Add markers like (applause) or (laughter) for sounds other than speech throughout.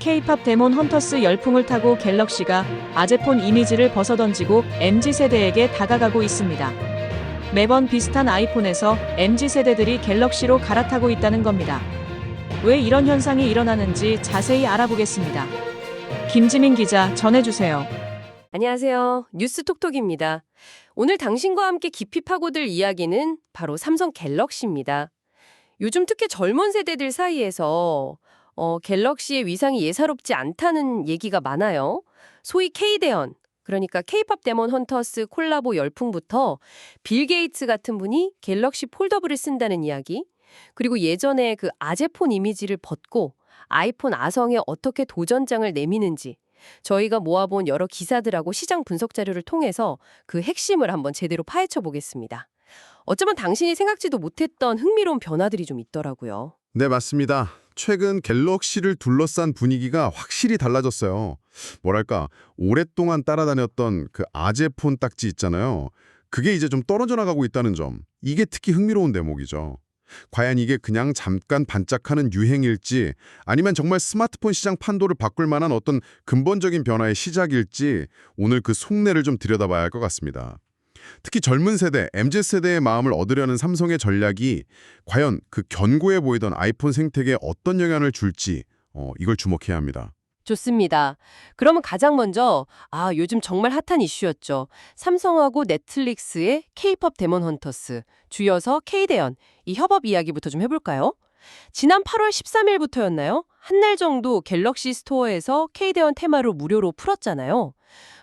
K-팝 데몬 헌터스 열풍을 타고 갤럭시가 아제폰 이미지를 벗어던지고 MZ세대에게 다가가고 있습니다. 매번 비슷한 아이폰에서 MZ세대들이 갤럭시로 갈아타고 있다는 겁니다. 왜 이런 현상이 일어나는지 자세히 알아보겠습니다. 김지민 기자 전해주세요. 안녕하세요. 뉴스톡톡입니다. 오늘 당신과 함께 깊이 파고들 이야기는 바로 삼성 갤럭시입니다. 요즘 특히 젊은 세대들 사이에서 어, 갤럭시의 위상이 예사롭지 않다는 얘기가 많아요. 소위 K대연, 그러니까 K-팝 데몬 헌터스 콜라보 열풍부터 빌 게이츠 같은 분이 갤럭시 폴더블을 쓴다는 이야기, 그리고 예전에 그 아제폰 이미지를 벗고 아이폰 아성에 어떻게 도전장을 내미는지 저희가 모아본 여러 기사들하고 시장 분석 자료를 통해서 그 핵심을 한번 제대로 파헤쳐 보겠습니다. 어쩌면 당신이 생각지도 못했던 흥미로운 변화들이 좀 있더라고요. 네, 맞습니다. 최근 갤럭시를 둘러싼 분위기가 확실히 달라졌어요. 뭐랄까, 오랫동안 따라다녔던 그 아제폰 딱지 있잖아요. 그게 이제 좀 떨어져 나가고 있다는 점. 이게 특히 흥미로운 대목이죠. 과연 이게 그냥 잠깐 반짝하는 유행일지 아니면 정말 스마트폰 시장 판도를 바꿀 만한 어떤 근본적인 변화의 시작일지 오늘 그 속내를 좀 들여다봐야 할 것 같습니다. 특히 젊은 세대, MZ세대의 마음을 얻으려는 삼성의 전략이 과연 그 견고해 보이던 아이폰 생태계에 어떤 영향을 줄지 어, 이걸 주목해야 합니다. 좋습니다. 그러면 가장 먼저 아 요즘 정말 핫한 이슈였죠. 삼성하고 넷플릭스의 K-팝 데몬 헌터스, 줄여서 K대연 이 협업 이야기부터 좀 해볼까요? 지난 8월 13일부터였나요? 한 날 정도 갤럭시 스토어에서 K대연 테마로 무료로 풀었잖아요.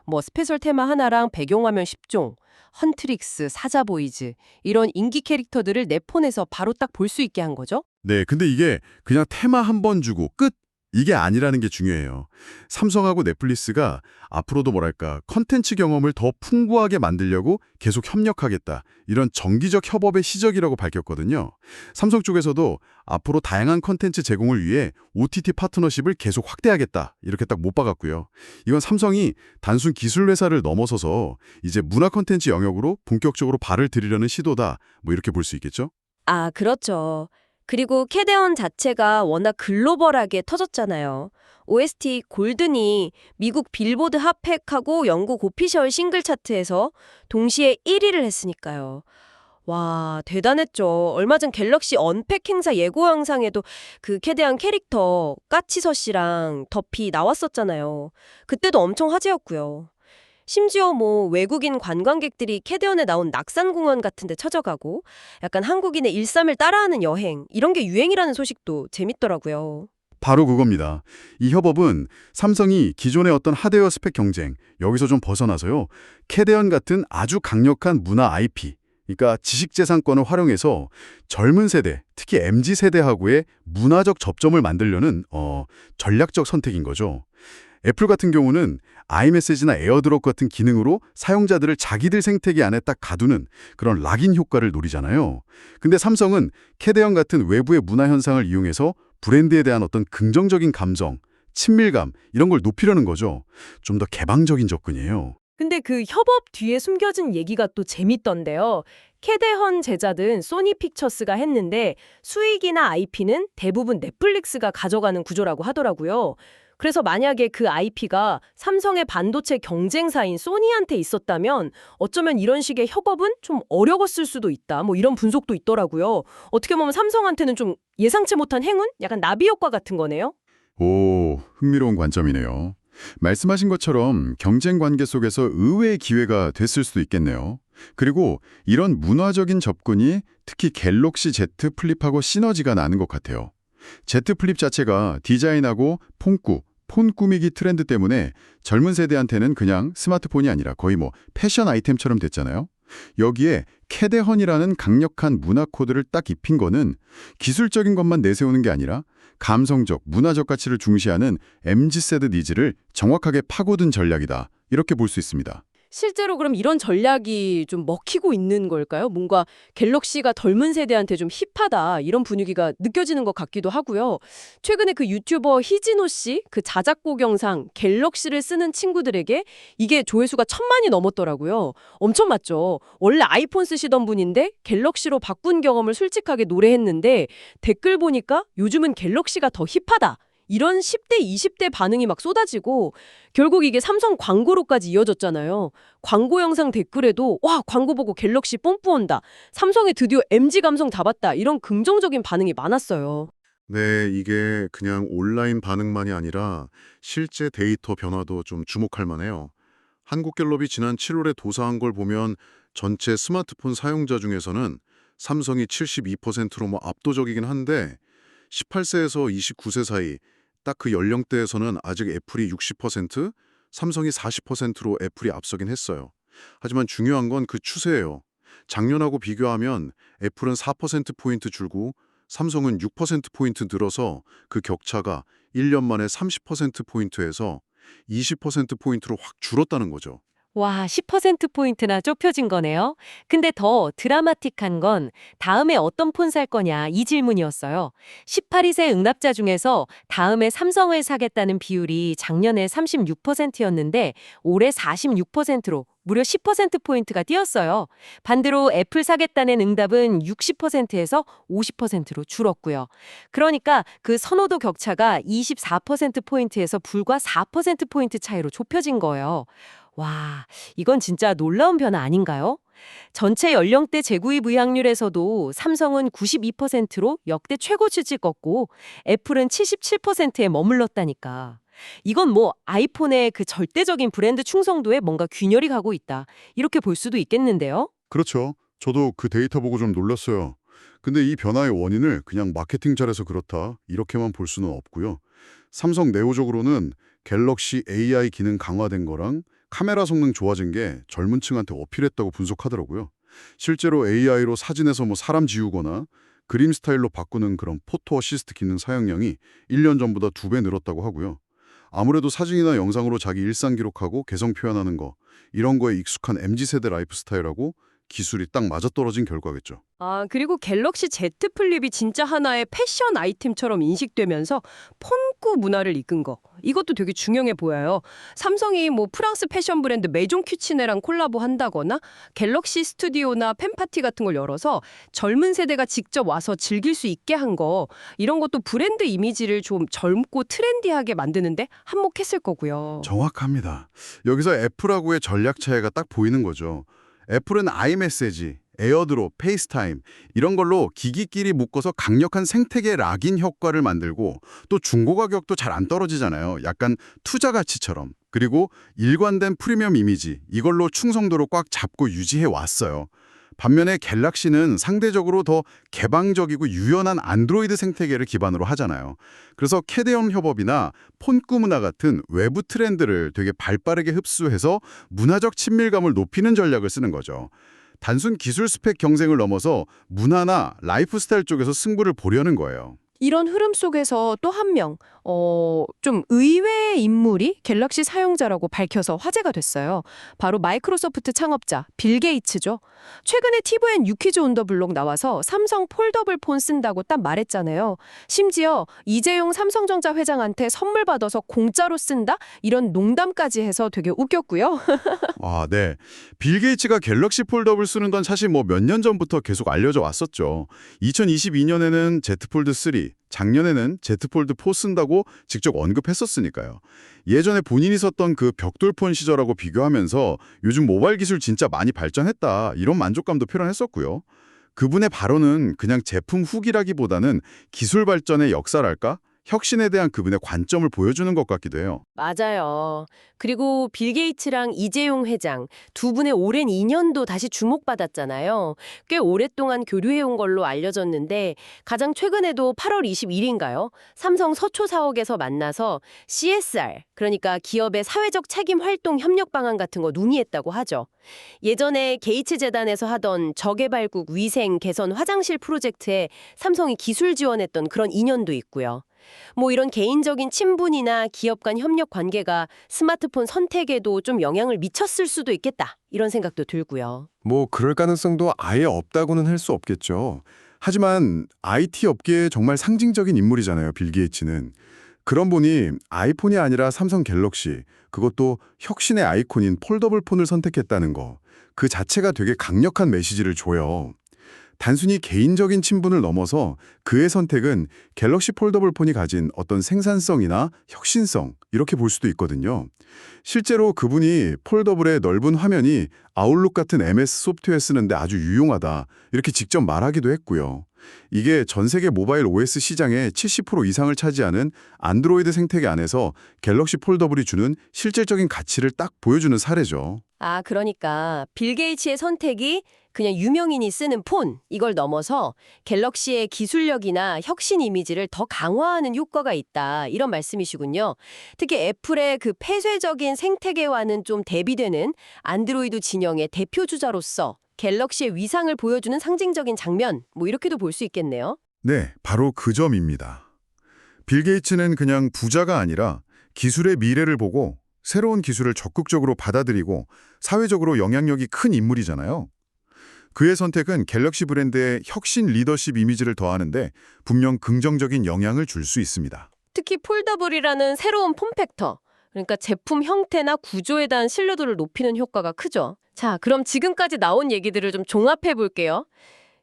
뭐 스페셜 테마 하나랑 배경화면 10종, 헌트릭스, 사자보이즈 이런 인기 캐릭터들을 내 폰에서 바로 딱 볼 수 있게 한 거죠. 네, 근데 이게 그냥 테마 한 번 주고 끝 이게 아니라는 게 중요해요. 삼성하고 넷플릭스가 앞으로도 뭐랄까 컨텐츠 경험을 더 풍부하게 만들려고 계속 협력하겠다. 이런 정기적 협업의 시작이라고 밝혔거든요. 삼성 쪽에서도 앞으로 다양한 컨텐츠 제공을 위해 OTT 파트너십을 계속 확대하겠다. 이렇게 딱 못 박았고요. 이건 삼성이 단순 기술 회사를 넘어서서 이제 문화 컨텐츠 영역으로 본격적으로 발을 들이려는 시도다. 뭐 이렇게 볼 수 있겠죠? 아, 그렇죠. 그리고 캐데온 자체가 워낙 글로벌하게 터졌잖아요. OST 골든이 미국 빌보드 핫팩하고 영국 오피셜 싱글 차트에서 동시에 1위를 했으니까요. 와, 대단했죠. 얼마 전 갤럭시 언팩 행사 예고 영상에도 그 캐대한 캐릭터 까치서 씨랑 더피 나왔었잖아요. 그때도 엄청 화제였고요. 심지어 뭐 외국인 관광객들이 캐대언에 나온 낙산공원 같은 데 찾아가고 약간 한국인의 일삼을 따라하는 여행 이런 게 유행이라는 소식도 재밌더라고요. 바로 그겁니다. 이 협업은 삼성이 기존의 어떤 하드웨어 스펙 경쟁, 여기서 좀 벗어나서요. 캐대언 같은 아주 강력한 문화 IP, 그러니까 지식재산권을 활용해서 젊은 세대, 특히 MZ세대하고의 문화적 접점을 만들려는 어, 전략적 선택인 거죠. 애플 같은 경우는 아이메시지나 에어드롭 같은 기능으로 사용자들을 자기들 생태계 안에 딱 가두는 그런 락인 효과를 노리잖아요. 근데 삼성은 캐대언 같은 외부의 문화 현상을 이용해서 브랜드에 대한 어떤 긍정적인 감정, 친밀감 이런 걸 높이려는 거죠. 좀 더 개방적인 접근이에요. 근데 그 협업 뒤에 숨겨진 얘기가 또 재밌던데요. 캐데헌 제작은 소니 픽처스가 했는데 수익이나 IP는 대부분 넷플릭스가 가져가는 구조라고 하더라고요. 그래서 만약에 그 IP가 삼성의 반도체 경쟁사인 소니한테 있었다면 어쩌면 이런 식의 협업은 좀 어려웠을 수도 있다. 뭐 이런 분석도 있더라고요. 어떻게 보면 삼성한테는 좀 예상치 못한 행운? 약간 나비 효과 같은 거네요. 오, 흥미로운 관점이네요. 말씀하신 것처럼 경쟁 관계 속에서 의외의 기회가 됐을 수도 있겠네요. 그리고 이런 문화적인 접근이 특히 갤럭시 Z 플립하고 시너지가 나는 것 같아요. Z 플립 자체가 디자인하고 폰꾸, 폰 꾸미기 트렌드 때문에 젊은 세대한테는 그냥 스마트폰이 아니라 거의 뭐 패션 아이템처럼 됐잖아요. 여기에 캐데헌이라는 강력한 문화 코드를 딱 입힌 거는 기술적인 것만 내세우는 게 아니라 감성적, 문화적 가치를 중시하는 MZ세대 니즈를 정확하게 파고든 전략이다. 이렇게 볼 수 있습니다. 실제로 그럼 이런 전략이 좀 먹히고 있는 걸까요? 뭔가 갤럭시가 젊은 세대한테 좀 힙하다 이런 분위기가 느껴지는 것 같기도 하고요. 최근에 그 유튜버 희진호 씨그 자작곡 영상 갤럭시를 쓰는 친구들에게 이게 조회수가 천만이 넘었더라고요. 엄청 맞죠? 원래 아이폰 쓰시던 분인데 갤럭시로 바꾼 경험을 솔직하게 노래했는데 댓글 보니까 요즘은 갤럭시가 더 힙하다. 이런 10대, 20대 반응이 막 쏟아지고 결국 이게 삼성 광고로까지 이어졌잖아요. 광고 영상 댓글에도 와 광고 보고 갤럭시 뽐뿌 온다. 삼성에 드디어 MG 감성 잡았다. 이런 긍정적인 반응이 많았어요. 네, 이게 그냥 온라인 반응만이 아니라 실제 데이터 변화도 좀 주목할 만해요. 한국갤럽이 지난 7월에 도사한 걸 보면 전체 스마트폰 사용자 중에서는 삼성이 72%로 뭐 압도적이긴 한데 18세에서 29세 사이 딱 그 연령대에서는 아직 애플이 60%, 삼성이 40%로 애플이 앞서긴 했어요. 하지만 중요한 건 그 추세예요. 작년하고 비교하면 애플은 4%포인트 줄고 삼성은 6%포인트 늘어서 그 격차가 1년 만에 30%포인트에서 20%포인트로 확 줄었다는 거죠. 와, 10%포인트나 좁혀진 거네요. 근데 더 드라마틱한 건 다음에 어떤 폰 살 거냐 이 질문이었어요. 18세 응답자 중에서 다음에 삼성을 사겠다는 비율이 작년에 36%였는데 올해 46%로 무려 10%포인트가 뛰었어요. 반대로 애플 사겠다는 응답은 60%에서 50%로 줄었고요. 그러니까 그 선호도 격차가 24%포인트에서 불과 4%포인트 차이로 좁혀진 거예요. 와, 이건 진짜 놀라운 변화 아닌가요? 전체 연령대 재구입 의학률에서도 삼성은 92%로 역대 최고치를 찍었고 애플은 77%에 머물렀다니까. 이건 뭐 아이폰의 그 절대적인 브랜드 충성도에 뭔가 균열이 가고 있다. 이렇게 볼 수도 있겠는데요. 그렇죠. 저도 그 데이터 보고 좀 놀랐어요. 근데 이 변화의 원인을 그냥 마케팅 잘해서 그렇다 이렇게만 볼 수는 없고요. 삼성 내부적으로는 갤럭시 AI 기능 강화된 거랑 카메라 성능 좋아진 게 젊은 층한테 어필했다고 분석하더라고요. 실제로 AI로 사진에서 뭐 사람 지우거나 그림 스타일로 바꾸는 그런 포토 어시스트 기능 사용량이 1년 전보다 두배 늘었다고 하고요. 아무래도 사진이나 영상으로 자기 일상 기록하고 개성 표현하는 거 이런 거에 익숙한 MZ세대 라이프 스타일하고 기술이 딱 맞아떨어진 결과겠죠. 아, 그리고 갤럭시 Z 플립이 진짜 하나의 패션 아이템처럼 인식되면서 폰꾸 문화를 이끈 거. 이것도 되게 중요해 보여요. 삼성이 뭐 프랑스 패션 브랜드 메종 큐치네랑 콜라보 한다거나 갤럭시 스튜디오나 팬파티 같은 걸 열어서 젊은 세대가 직접 와서 즐길 수 있게 한 거. 이런 것도 브랜드 이미지를 좀 젊고 트렌디하게 만드는데 한몫했을 거고요. 정확합니다. 여기서 애플하고의 전략 차이가 딱 보이는 거죠. 애플은 아이메시지, 에어드롭, 페이스타임 이런 걸로 기기끼리 묶어서 강력한 생태계 락인 효과를 만들고 또 중고 가격도 잘 안 떨어지잖아요. 약간 투자 가치처럼. 그리고 일관된 프리미엄 이미지 이걸로 충성도를 꽉 잡고 유지해 왔어요. 반면에 갤럭시는 상대적으로 더 개방적이고 유연한 안드로이드 생태계를 기반으로 하잖아요. 그래서 캐대언 협업이나 폰꾸 문화 같은 외부 트렌드를 되게 발빠르게 흡수해서 문화적 친밀감을 높이는 전략을 쓰는 거죠. 단순 기술 스펙 경쟁을 넘어서 문화나 라이프 스타일 쪽에서 승부를 보려는 거예요. 이런 흐름 속에서 또 한 명, 어, 좀 의외의 인물이 갤럭시 사용자라고 밝혀서 화제가 됐어요. 바로 마이크로소프트 창업자 빌 게이츠죠. 최근에 TVN 유퀴즈 온 더 블록 나와서 삼성 폴더블 폰 쓴다고 딱 말했잖아요. 심지어 이재용 삼성전자 회장한테 선물 받아서 공짜로 쓴다? 이런 농담까지 해서 되게 웃겼고요. (laughs) 아, 네. 빌 게이츠가 갤럭시 폴더블 쓰는 건 사실 뭐 몇 년 전부터 계속 알려져 왔었죠. 2022년에는 Z 폴드 3, 작년에는 Z 폴드 4 쓴다고 직접 언급했었으니까요. 예전에 본인이 썼던 그 벽돌폰 시절하고 비교하면서 요즘 모바일 기술 진짜 많이 발전했다 이런 만족감도 표현했었고요. 그분의 발언은 그냥 제품 후기라기보다는 기술 발전의 역사랄까? 혁신에 대한 그분의 관점을 보여주는 것 같기도 해요. 맞아요. 그리고 빌 게이츠랑 이재용 회장 두 분의 오랜 인연도 다시 주목받았잖아요. 꽤 오랫동안 교류해온 걸로 알려졌는데 가장 최근에도 8월 21일인가요? 삼성 서초 사옥에서 만나서 CSR, 그러니까 기업의 사회적 책임 활동 협력 방안 같은 거 논의했다고 하죠. 예전에 게이츠 재단에서 하던 저개발국 위생 개선 화장실 프로젝트에 삼성이 기술 지원했던 그런 인연도 있고요. 뭐 이런 개인적인 친분이나 기업 간 협력 관계가 스마트폰 선택에도 좀 영향을 미쳤을 수도 있겠다. 이런 생각도 들고요. 뭐 그럴 가능성도 아예 없다고는 할 수 없겠죠. 하지만 IT 업계의 정말 상징적인 인물이잖아요, 빌 게이츠는. 그런 분이 아이폰이 아니라 삼성 갤럭시, 그것도 혁신의 아이콘인 폴더블 폰을 선택했다는 거. 그 자체가 되게 강력한 메시지를 줘요. 단순히 개인적인 친분을 넘어서 그의 선택은 갤럭시 폴더블 폰이 가진 어떤 생산성이나 혁신성 이렇게 볼 수도 있거든요. 실제로 그분이 폴더블의 넓은 화면이 아웃룩 같은 MS 소프트웨어 쓰는데 아주 유용하다 이렇게 직접 말하기도 했고요. 이게 전 세계 모바일 OS 시장의 70% 이상을 차지하는 안드로이드 생태계 안에서 갤럭시 폴더블이 주는 실질적인 가치를 딱 보여주는 사례죠. 아, 그러니까 빌 게이츠의 선택이 그냥 유명인이 쓰는 폰 이걸 넘어서 갤럭시의 기술력이나 혁신 이미지를 더 강화하는 효과가 있다. 이런 말씀이시군요. 특히 애플의 그 폐쇄적인 생태계와는 좀 대비되는 안드로이드 진영의 대표 주자로서 갤럭시의 위상을 보여주는 상징적인 장면 뭐 이렇게도 볼 수 있겠네요. 네, 바로 그 점입니다. 빌 게이츠는 그냥 부자가 아니라 기술의 미래를 보고 새로운 기술을 적극적으로 받아들이고 사회적으로 영향력이 큰 인물이잖아요. 그의 선택은 갤럭시 브랜드의 혁신 리더십 이미지를 더하는데 분명 긍정적인 영향을 줄 수 있습니다. 특히 폴더블이라는 새로운 폼팩터, 그러니까 제품 형태나 구조에 대한 신뢰도를 높이는 효과가 크죠. 자, 그럼 지금까지 나온 얘기들을 좀 종합해 볼게요.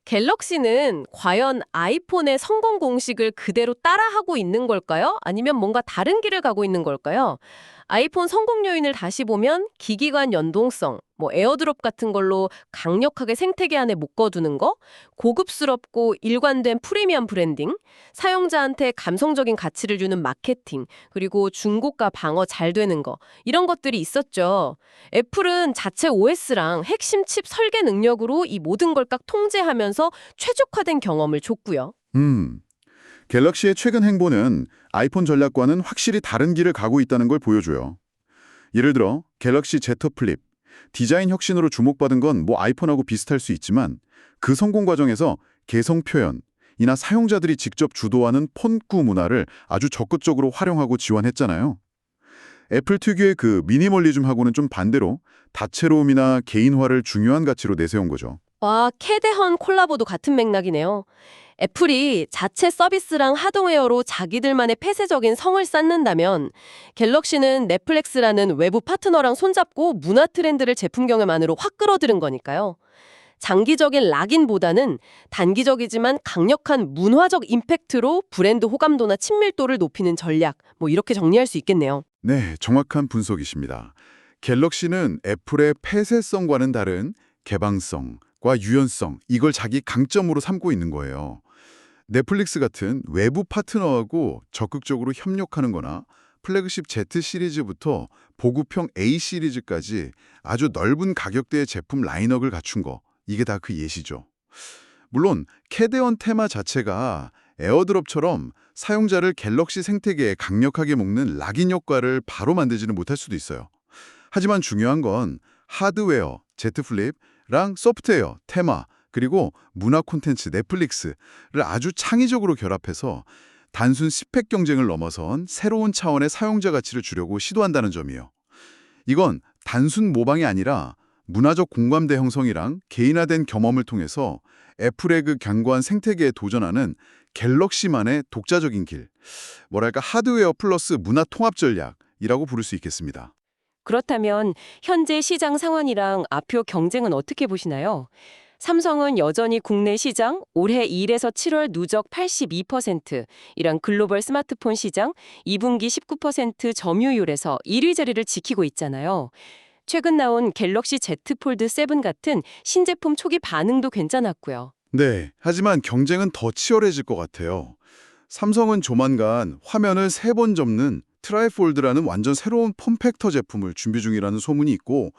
갤럭시는 과연 아이폰의 성공 공식을 그대로 따라하고 있는 걸까요? 아니면 뭔가 다른 길을 가고 있는 걸까요? 아이폰 성공 요인을 다시 보면 기기 간 연동성, 뭐 에어드롭 같은 걸로 강력하게 생태계 안에 묶어두는 거, 고급스럽고 일관된 프리미엄 브랜딩, 사용자한테 감성적인 가치를 주는 마케팅, 그리고 중고가 방어 잘 되는 거 이런 것들이 있었죠. 애플은 자체 OS랑 핵심 칩 설계 능력으로 이 모든 걸딱 통제하면서 최적화된 경험을 줬고요. 음, 갤럭시의 최근 행보는 아이폰 전략과는 확실히 다른 길을 가고 있다는 걸 보여줘요. 예를 들어 갤럭시 Z 플립, 디자인 혁신으로 주목받은 건 뭐 아이폰하고 비슷할 수 있지만 그 성공 과정에서 개성 표현, 이나 사용자들이 직접 주도하는 폰꾸 문화를 아주 적극적으로 활용하고 지원했잖아요. 애플 특유의 그 미니멀리즘하고는 좀 반대로 다채로움이나 개인화를 중요한 가치로 내세운 거죠. 와, 캐대헌 콜라보도 같은 맥락이네요. 애플이 자체 서비스랑 하드웨어로 자기들만의 폐쇄적인 성을 쌓는다면 갤럭시는 넷플릭스라는 외부 파트너랑 손잡고 문화 트렌드를 제품 경험 안으로 확 끌어들인 거니까요. 장기적인 락인보다는 단기적이지만 강력한 문화적 임팩트로 브랜드 호감도나 친밀도를 높이는 전략, 뭐 이렇게 정리할 수 있겠네요. 네, 정확한 분석이십니다. 갤럭시는 애플의 폐쇄성과는 다른 개방성 과 유연성, 이걸 자기 강점으로 삼고 있는 거예요. 넷플릭스 같은 외부 파트너하고 적극적으로 협력하는 거나 플래그십 Z 시리즈부터 보급형 A 시리즈까지 아주 넓은 가격대의 제품 라인업을 갖춘 거, 이게 다 그 예시죠. 물론 캐데언 테마 자체가 에어드롭처럼 사용자를 갤럭시 생태계에 강력하게 묶는 락인 효과를 바로 만들지는 못할 수도 있어요. 하지만 중요한 건 하드웨어, Z 플립 랑 소프트웨어, 테마, 그리고 문화 콘텐츠, 넷플릭스를 아주 창의적으로 결합해서 단순 스펙 경쟁을 넘어선 새로운 차원의 사용자 가치를 주려고 시도한다는 점이에요. 이건 단순 모방이 아니라 문화적 공감대 형성이랑 개인화된 경험을 통해서 애플의 그 견고한 생태계에 도전하는 갤럭시만의 독자적인 길, 뭐랄까 하드웨어 플러스 문화 통합 전략이라고 부를 수 있겠습니다. 그렇다면 현재 시장 상황이랑 앞으로 경쟁은 어떻게 보시나요? 삼성은 여전히 국내 시장 올해 1에서 7월 누적 82% 이란 글로벌 스마트폰 시장 2분기 19% 점유율에서 1위 자리를 지키고 있잖아요. 최근 나온 갤럭시 Z 폴드 7 같은 신제품 초기 반응도 괜찮았고요. 네, 하지만 경쟁은 더 치열해질 것 같아요. 삼성은 조만간 화면을 세 번 접는 트라이폴드라는 완전 새로운 폼팩터 제품을 준비 중이라는 소문이 있고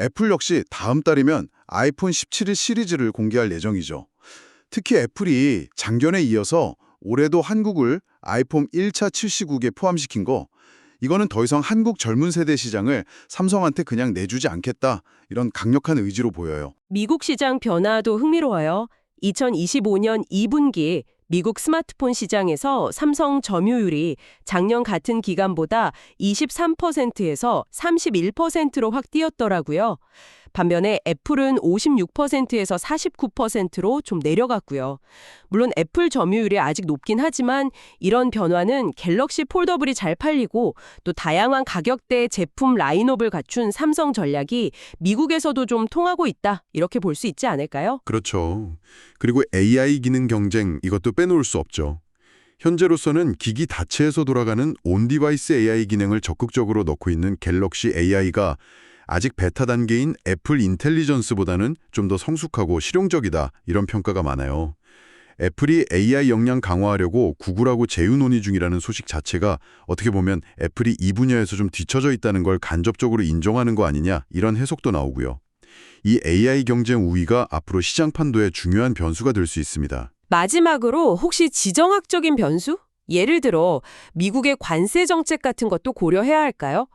애플 역시 다음 달이면 아이폰 17일 시리즈를 공개할 예정이죠. 특히 애플이 작년에 이어서 올해도 한국을 아이폰 1차 출시국에 포함시킨 거 이거는 더 이상 한국 젊은 세대 시장을 삼성한테 그냥 내주지 않겠다 이런 강력한 의지로 보여요. 미국 시장 변화도 흥미로워요. 2025년 2분기 미국 스마트폰 시장에서 삼성 점유율이 작년 같은 기간보다 23%에서 31%로 확 뛰었더라고요. 반면에 애플은 56%에서 49%로 좀 내려갔고요. 물론 애플 점유율이 아직 높긴 하지만 이런 변화는 갤럭시 폴더블이 잘 팔리고 또 다양한 가격대의 제품 라인업을 갖춘 삼성 전략이 미국에서도 좀 통하고 있다. 이렇게 볼 수 있지 않을까요? 그렇죠. 그리고 AI 기능 경쟁 이것도 빼놓을 수 없죠. 현재로서는 기기 자체에서 돌아가는 온디바이스 AI 기능을 적극적으로 넣고 있는 갤럭시 AI가 아직 베타 단계인 애플 인텔리전스보다는 좀 더 성숙하고 실용적이다 이런 평가가 많아요. 애플이 AI 역량 강화하려고 구글하고 제휴 논의 중이라는 소식 자체가 어떻게 보면 애플이 이 분야에서 좀 뒤처져 있다는 걸 간접적으로 인정하는 거 아니냐 이런 해석도 나오고요. 이 AI 경쟁 우위가 앞으로 시장 판도에 중요한 변수가 될 수 있습니다. 마지막으로 혹시 지정학적인 변수? 예를 들어 미국의 관세 정책 같은 것도 고려해야 할까요?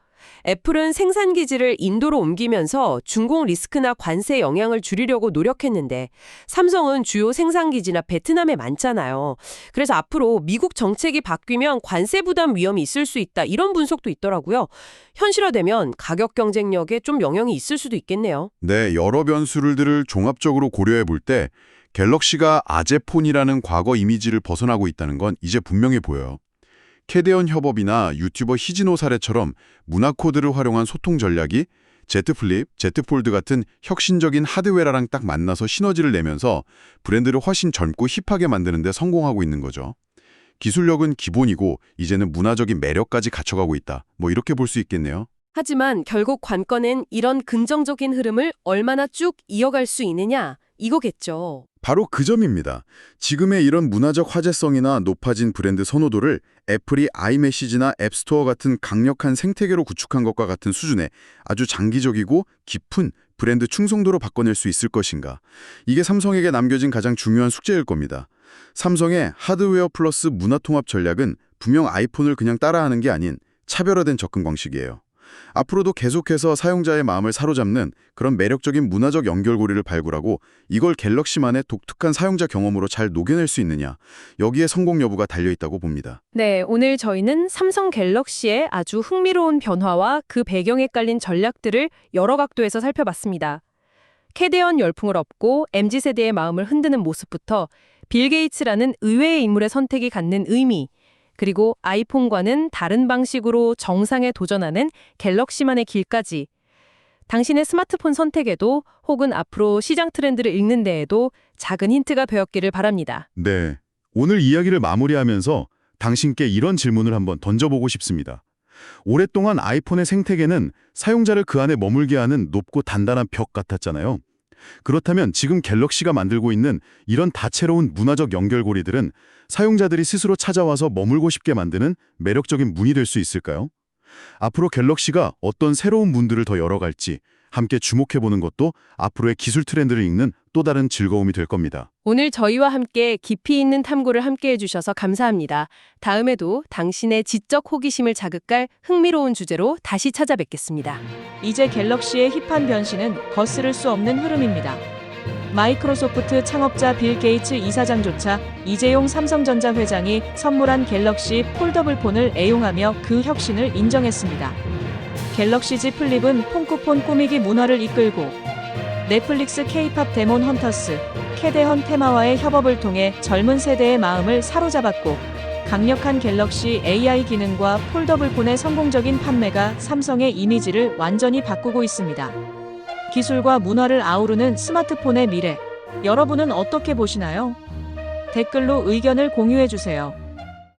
애플은 생산 기지를 인도로 옮기면서 중공 리스크나 관세 영향을 줄이려고 노력했는데 삼성은 주요 생산 기지나 베트남에 많잖아요. 그래서 앞으로 미국 정책이 바뀌면 관세 부담 위험이 있을 수 있다. 이런 분석도 있더라고요. 현실화되면 가격 경쟁력에 좀 영향이 있을 수도 있겠네요. 네, 여러 변수들을 종합적으로 고려해 볼 때 갤럭시가 아재폰이라는 과거 이미지를 벗어나고 있다는 건 이제 분명해 보여요. 캐대언 협업이나 유튜버 히지노 사례처럼 문화 코드를 활용한 소통 전략이 제트 플립, 제트 폴드 같은 혁신적인 하드웨어랑 딱 만나서 시너지를 내면서 브랜드를 훨씬 젊고 힙하게 만드는 데 성공하고 있는 거죠. 기술력은 기본이고 이제는 문화적인 매력까지 갖춰가고 있다. 뭐 이렇게 볼 수 있겠네요. 하지만 결국 관건은 이런 긍정적인 흐름을 얼마나 쭉 이어갈 수 있느냐 이거겠죠. 바로 그 점입니다. 지금의 이런 문화적 화제성이나 높아진 브랜드 선호도를 애플이 아이메시지나 앱스토어 같은 강력한 생태계로 구축한 것과 같은 수준의 아주 장기적이고 깊은 브랜드 충성도로 바꿔낼 수 있을 것인가. 이게 삼성에게 남겨진 가장 중요한 숙제일 겁니다. 삼성의 하드웨어 플러스 문화 통합 전략은 분명 아이폰을 그냥 따라하는 게 아닌 차별화된 접근 방식이에요. 앞으로도 계속해서 사용자의 마음을 사로잡는 그런 매력적인 문화적 연결고리를 발굴하고 이걸 갤럭시만의 독특한 사용자 경험으로 잘 녹여낼 수 있느냐 여기에 성공 여부가 달려있다고 봅니다. 네, 오늘 저희는 삼성 갤럭시의 아주 흥미로운 변화와 그 배경에 깔린 전략들을 여러 각도에서 살펴봤습니다. 캐대언 열풍을 얻고 MZ세대의 마음을 흔드는 모습부터 빌 게이츠라는 의외의 인물의 선택이 갖는 의미, 그리고 아이폰과는 다른 방식으로 정상에 도전하는 갤럭시만의 길까지 당신의 스마트폰 선택에도 혹은 앞으로 시장 트렌드를 읽는 데에도 작은 힌트가 되었기를 바랍니다. 네, 오늘 이야기를 마무리하면서 당신께 이런 질문을 한번 던져보고 싶습니다. 오랫동안 아이폰의 생태계는 사용자를 그 안에 머물게 하는 높고 단단한 벽 같았잖아요. 그렇다면 지금 갤럭시가 만들고 있는 이런 다채로운 문화적 연결고리들은 사용자들이 스스로 찾아와서 머물고 싶게 만드는 매력적인 문이 될 수 있을까요? 앞으로 갤럭시가 어떤 새로운 문들을 더 열어갈지 함께 주목해보는 것도 앞으로의 기술 트렌드를 읽는 또 다른 즐거움이 될 겁니다. 오늘 저희와 함께 깊이 있는 탐구를 함께 해주셔서 감사합니다. 다음에도 당신의 지적 호기심을 자극할 흥미로운 주제로 다시 찾아뵙겠습니다. 이제 갤럭시의 힙한 변신은 거스를 수 없는 흐름입니다. 마이크로소프트 창업자 빌 게이츠 이사장조차 이재용 삼성전자 회장이 선물한 갤럭시 폴더블 폰을 애용하며 그 혁신을 인정했습니다. 갤럭시 Z 플립은 폰쿠폰 꾸미기 문화를 이끌고 넷플릭스 K-팝 데몬 헌터스, 캐데헌 테마와의 협업을 통해 젊은 세대의 마음을 사로잡았고 강력한 갤럭시 AI 기능과 폴더블 폰의 성공적인 판매가 삼성의 이미지를 완전히 바꾸고 있습니다. 기술과 문화를 아우르는 스마트폰의 미래. 여러분은 어떻게 보시나요? 댓글로 의견을 공유해 주세요.